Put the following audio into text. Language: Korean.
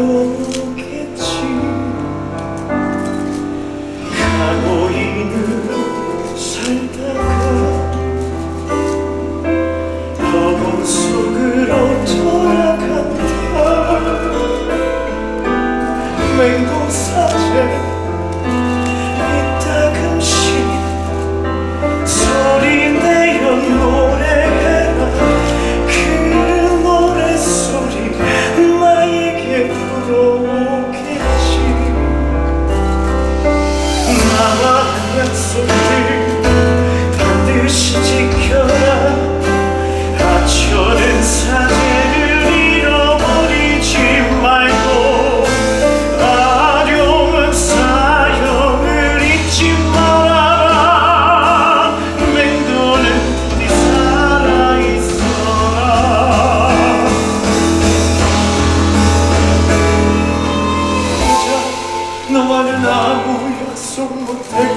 모르겠지. 가고 있는 살다가 허공 속으로 돌아간다. 맹동사제 Oh. 나무 약속 못해